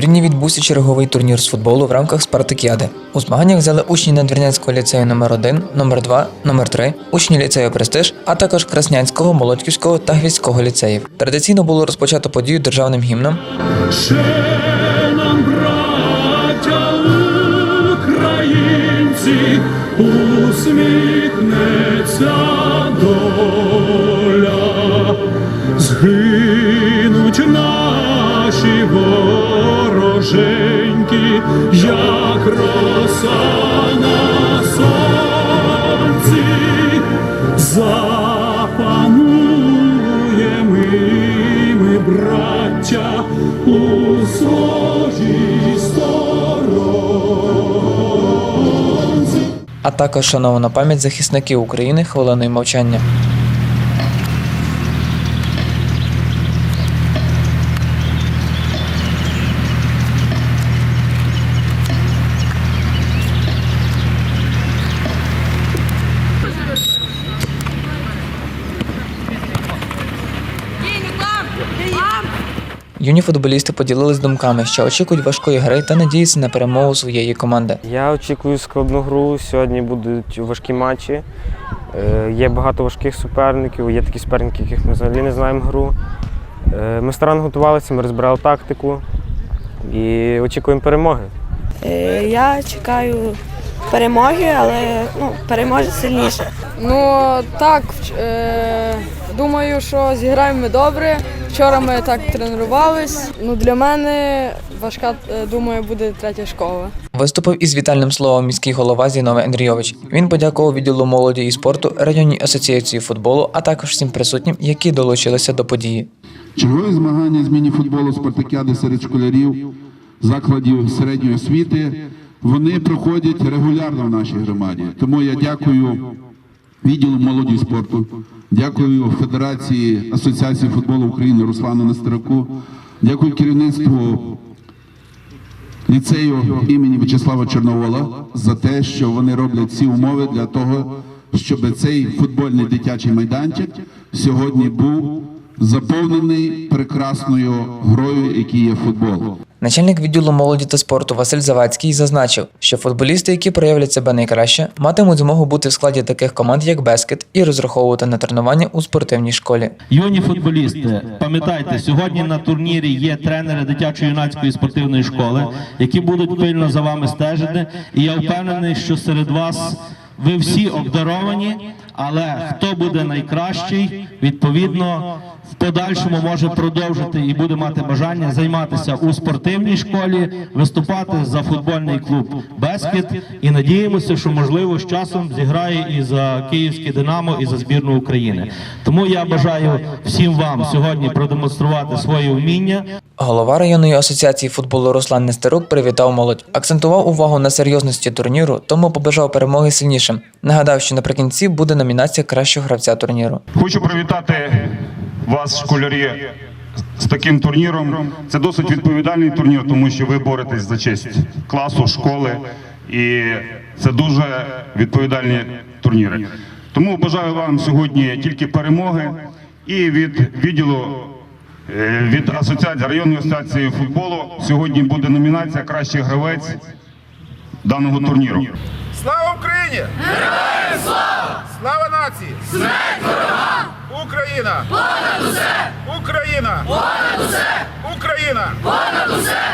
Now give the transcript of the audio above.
відбувся черговий турнір з футболу в рамках Спартакіади. У змаганнях взяли учні Надвірнянського ліцею номер 1 номер 2 номер 3 учні ліцею Престиж, а також Краснянського, Молодьківського та Гвіздського ліцеїв. Традиційно було розпочато подію державним гімном, нам, браття українці, усміхнеться вороженьки, як роса на сонці, запануємо і ми, браття, у своїй сторонці. а також шанована пам'ять захисників України хвилиною мовчання. Юні футболісти поділились думками, що очікують важкої гри та надіються на перемогу своєї команди. Я очікую складну гру. Сьогодні будуть важкі матчі. Е, Є багато важких суперників, є такі суперники, яких ми взагалі не знаємо гру. Е, Ми старанно готувалися, ми розбирали тактику і очікуємо перемоги. Е, Я чекаю перемоги, але ну, переможе сильніше. Ну так, е, думаю, що зіграємо ми добре. Вчора ми так тренувались. Ну для мене важка, е, думаю, буде третя школа. Виступив із вітальним словом міський голова Зіновий Андрійович. Він подякував відділу молоді і спорту, районній асоціації футболу, а також всім присутнім, які долучилися до події. Чергові змагання з міні-футболу спартакіади серед школярів закладів середньої освіти вони проходять регулярно в нашій громаді. Тому я дякую відділу молоді спорту, дякую Федерації Асоціації футболу України Руслану Нестераку, дякую керівництву ліцею імені В'ячеслава Чорновола за те, що вони роблять всі умови для того, щоб цей футбольний дитячий майданчик сьогодні був заповнений прекрасною грою, який є футбол. Начальник відділу молоді та спорту Василь Завадський зазначив, що футболісти, які проявлять себе найкраще, матимуть змогу бути в складі таких команд, як Бескет, і розраховувати на тренування у спортивній школі. Юні футболісти, пам'ятайте, сьогодні на турнірі є тренери дитячо-юнацької спортивної школи, які будуть пильно за вами стежити. І я впевнений, що серед вас ви всі обдаровані, але хто буде найкращий, відповідно. В подальшому може продовжити і буде мати бажання займатися у спортивній школі, виступати за футбольний клуб Бескет. І надіємося, що можливо з часом зіграє і за київське Динамо, і за збірну України. Тому я бажаю всім вам сьогодні продемонструвати своє вміння. Голова районної асоціації футболу Руслан Нестерук привітав молодь, акцентував увагу на серйозності турніру, тому побажав перемоги сильнішим. Нагадав, що наприкінці буде номінація кращого гравця турніру. Хочу привітати вас, школярі, з таким турніром. Це досить відповідальний турнір, тому що ви боретесь за честь класу, школи, і це дуже відповідальні турніри. Тому бажаю вам сьогодні тільки перемоги і від відділу. е, Від асоціації районної асоціації футболу сьогодні буде номінація Кращий гравець даного турніру. Слава Україні! Нації! Смерть ворогам! Україна! Понад усе! Україна! Понад усе! Україна! Понад усе!